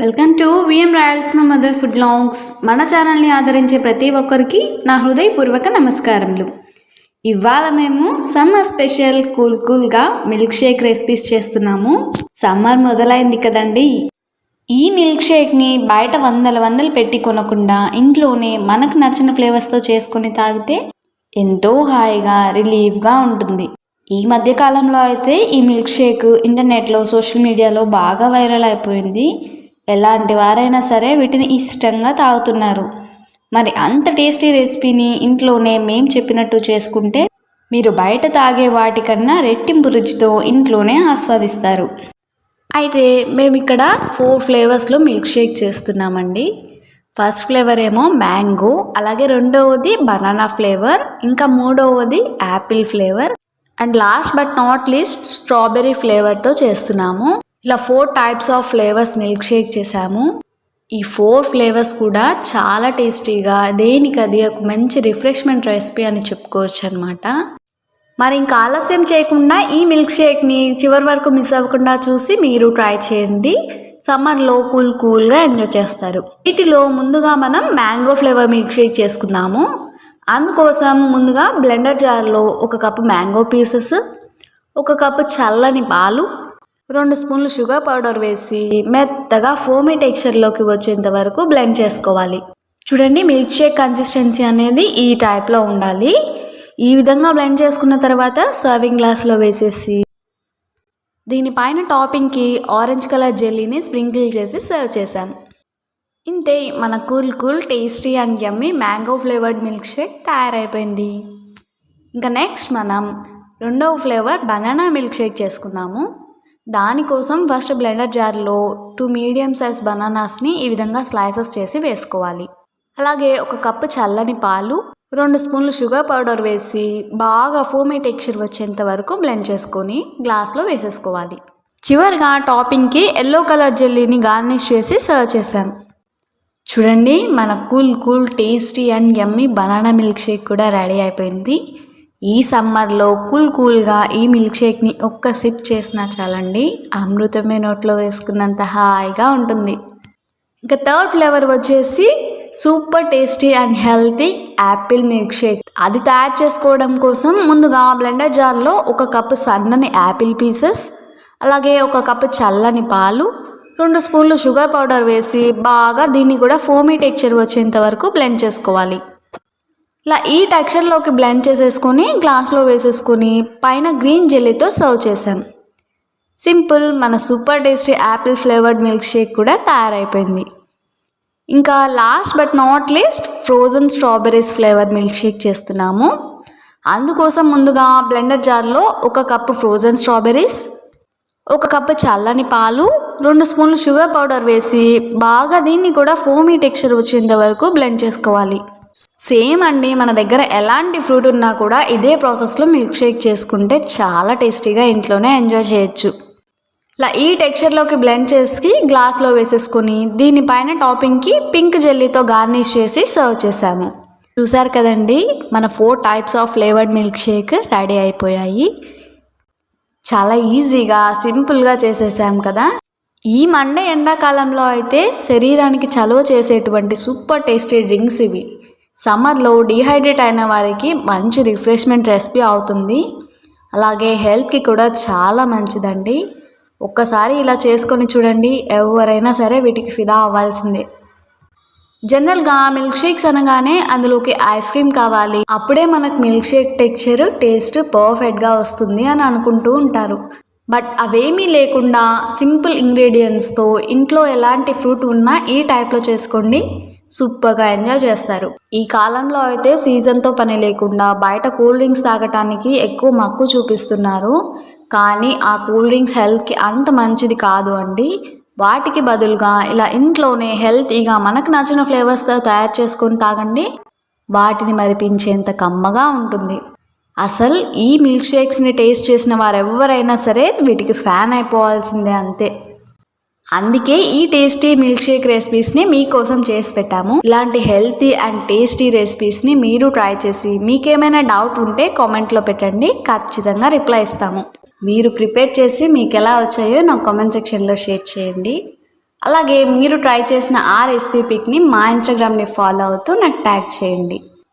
Welcome to VM royals మా mother food లాంగ్స్ మన ఛానల్ని ఆదరించే ప్రతి ఒక్కరికి నా హృదయపూర్వక నమస్కారములు. ఇవాళ మేము సమ్మర్ స్పెషల్ కూల్ కూల్గా మిల్క్ షేక్ రెసిపీస్ చేస్తున్నాము. సమ్మర్ మొదలైంది కదండి. ఈ మిల్క్ షేక్ని బయట వందల వందలు పెట్టి కొనకుండా ఇంట్లోనే మనకు నచ్చిన ఫ్లేవర్స్తో చేసుకొని తాగితే ఎంతో హాయిగా రిలీఫ్గా ఉంటుంది. ఈ మధ్యకాలంలో అయితే ఈ మిల్క్ షేక్ ఇంటర్నెట్లో సోషల్ మీడియాలో బాగా వైరల్ అయిపోయింది. ఎలాంటి వారైనా సరే వీటిని ఇష్టంగా తాగుతున్నారు. మరి అంత టేస్టీ రెసిపీని ఇంట్లోనే మేం చెప్పినట్టు చేసుకుంటే మీరు బయట తాగే వాటికన్నా రెట్టింపు రుచితో ఇంట్లోనే ఆస్వాదిస్తారు. అయితే మేము ఇక్కడ ఫోర్ ఫ్లేవర్స్లో మిల్క్ షేక్ చేస్తున్నామండి. ఫస్ట్ ఫ్లేవర్ ఏమో మ్యాంగో అలాగే రెండవది బనానా ఫ్లేవర్ ఇంకా మూడవది apple flavour and last but not least strawberry ఫ్లేవర్తో చేస్తున్నాము. ఇలా four types of flavours milk shake చేసాము ఈ ఫోర్ ఫ్లేవర్స్ కూడా చాలా టేస్టీగా దేనికి అది ఒక మంచి రిఫ్రెష్మెంట్ రెసిపీ అని చెప్పుకోవచ్చు అనమాట మరి ఇంకా ఆలస్యం చేయకుండా ఈ మిల్క్ షేక్ని చివరి వరకు మిస్ అవ్వకుండా చూసి మీరు ట్రై చేయండి. సమ్మర్లో కూల్ కూల్గా ఎంజాయ్ చేస్తారు. వీటిలో ముందుగా మనం మ్యాంగో ఫ్లేవర్ మిల్క్ షేక్ చేసుకుందాము. అందుకోసం ముందుగా బ్లెండర్ జార్లో ఒక కప్పు మ్యాంగో పీసెస్ ఒక కప్పు చల్లని పాలు రెండు స్పూన్లు షుగర్ పౌడర్ వేసి మెత్తగా ఫోమీ టెక్స్చర్లోకి వచ్చేంత వరకు బ్లెండ్ చేసుకోవాలి. చూడండి మిల్క్ షేక్ కన్సిస్టెన్సీ అనేది ఈ టైప్లో ఉండాలి. ఈ విధంగా బ్లెండ్ చేసుకున్న తర్వాత సర్వింగ్ గ్లాస్లో వేసేసి దీనిపైన టాపింగ్కి ఆరెంజ్ కలర్ జెల్లీని స్ప్రింకిల్ చేసి సర్వ్ చేసాం ఇంతే మన cool cool tasty and yummy mango flavoured milk shake తయారైపోయింది. ఇంకా నెక్స్ట్ మనం రెండవ ఫ్లేవర్ బనానా మిల్క్ షేక్ చేసుకుందాము. దానికోసం ఫస్ట్ బ్లెండర్ జార్లో టూ మీడియం సైజ్ బనానాస్ని ఈ విధంగా స్లైసెస్ చేసి వేసుకోవాలి. అలాగే ఒక కప్పు చల్లని పాలు రెండు స్పూన్లు షుగర్ పౌడర్ వేసి బాగా ఫోమీ టెక్స్చర్ వచ్చేంత వరకు బ్లెండ్ చేసుకొని గ్లాస్లో వేసేసుకోవాలి. చివరిగా టాపింగ్కి ఎల్లో కలర్ జెల్లీని గార్నిష్ చేసి సర్వ్ చేసాం చూడండి మన cool cool tasty and yummy banana milk shake కూడా రెడీ అయిపోయింది. ఈ సమ్మర్లో కూల్ కూల్గా ఈ మిల్క్ షేక్ని ఒక్క సిప్ చేసినా చాలండి. అమృతమే నోట్లో వేసుకున్నంత హాయిగా ఉంటుంది. ఇంకా థర్డ్ ఫ్లేవర్ వచ్చేసి super tasty and healthy apple milk shake. అది తయారు చేసుకోవడం కోసం ముందుగా బ్లెండర్ జార్లో ఒక కప్పు సన్నని యాపిల్ పీసెస్ అలాగే ఒక కప్పు చల్లని పాలు రెండు స్పూన్లు షుగర్ పౌడర్ వేసి బాగా దీన్ని కూడా ఫోమీ టెక్చర్ వచ్చేంత వరకు బ్లెండ్ చేసుకోవాలి. ఇలా ఈ టెక్స్చర్లోకి బ్లెండ్ చేసేసుకొని గ్లాస్లో వేసేసుకొని పైన గ్రీన్ జెల్లీతో సర్వ్ చేశాం. సింపుల్ మన super tasty apple flavoured milk shake కూడా తయారైపోయింది. ఇంకా last but not least frozen strawberries flavour milk shake చేస్తున్నాము. అందుకోసం ముందుగా బ్లెండర్ జార్లో ఒక కప్పు ఫ్రోజన్ స్ట్రాబెర్రీస్ ఒక కప్పు చల్లని పాలు రెండు స్పూన్లు షుగర్ పౌడర్ వేసి బాగా దీన్ని కూడా ఫోమీ టెక్స్చర్ వచ్చేంత వరకు బ్లెండ్ చేసుకోవాలి. సేమ్ అండి మన దగ్గర ఎలాంటి ఫ్రూట్ ఉన్నా కూడా ఇదే ప్రాసెస్లో మిల్క్ షేక్ చేసుకుంటే చాలా టేస్టీగా ఇంట్లోనే ఎంజాయ్ చేయొచ్చు. ఇలా ఈ టెక్స్చర్లోకి బ్లెండ్ చేసి గ్లాస్లో వేసేసుకొని దీనిపైన టాపింగ్కి పింక్ జెల్లీతో గార్నిష్ చేసి సర్వ్ చేసాము చూసారు కదండి మన four types of flavoured milk shake ready అయిపోయాయి. చాలా ఈజీగా సింపుల్గా చేసేసాం కదా. ఈ మండే ఎండాకాలంలో అయితే శరీరానికి చలువ చేసేటువంటి సూపర్ టేస్టీ డ్రింక్స్ ఇవి. సమ్మర్లో డీహైడ్రేట్ అయిన వారికి మంచి రిఫ్రెష్మెంట్ రెసిపీ అవుతుంది. అలాగే హెల్త్కి కూడా చాలా మంచిదండి. ఒక్కసారి ఇలా చేసుకొని చూడండి ఎవరైనా సరే వీటికి ఫిదా అవ్వాల్సిందే. జనరల్గా మిల్క్ షేక్స్ అనగానే అందులోకి ఐస్ క్రీమ్ కావాలి. అప్పుడే మనకు మిల్క్ షేక్ టెక్స్చర్ టేస్ట్ పర్ఫెక్ట్గా వస్తుంది అని అనుకుంటూ ఉంటారు. బట్ అవేమీ లేకుండా సింపుల్ ఇంగ్రీడియంట్స్తో ఇంట్లో ఎలాంటి ఫ్రూట్ ఉన్నా ఈ టైప్లో చేసుకోండి. సూపర్గా ఎంజాయ్ చేస్తారు. ఈ కాలంలో అయితే సీజన్తో పని లేకుండా బయట కూల్ డ్రింక్స్ తాగటానికి ఎక్కువ మక్కు చూపిస్తున్నారు. కానీ ఆ కూల్ డ్రింక్స్ హెల్త్కి అంత మంచిది కాదు అండి. వాటికి బదులుగా ఇలా ఇంట్లోనే హెల్తీగా మనకు నచ్చిన ఫ్లేవర్స్తో తయారు చేసుకొని తాగండి. వాటిని మరిపించేంత కమ్మగా ఉంటుంది. అసలు ఈ మిల్క్ షేక్స్ని టేస్ట్ చేసిన వారెవరైనా సరే వీటికి ఫ్యాన్ అయిపోవాల్సిందే అంతే. అందుకే ఈ టేస్టీ మిల్క్ షేక్ రెసిపీస్ని మీకోసం చేసి పెట్టాము. ఇలాంటి హెల్తీ అండ్ టేస్టీ రెసిపీస్ని మీరు ట్రై చేసి మీకేమైనా డౌట్ ఉంటే కామెంట్లో పెట్టండి. ఖచ్చితంగా రిప్లై ఇస్తాము. మీరు ప్రిపేర్ చేసి మీకు ఎలా వచ్చాయో నాకు కామెంట్ సెక్షన్లో షేర్ చేయండి. అలాగే మీరు ట్రై చేసిన ఆ రెసిపీ పిక్ని మా ఇన్స్టాగ్రామ్ని ఫాలో అవుతూ నాకు ట్యాగ్ చేయండి.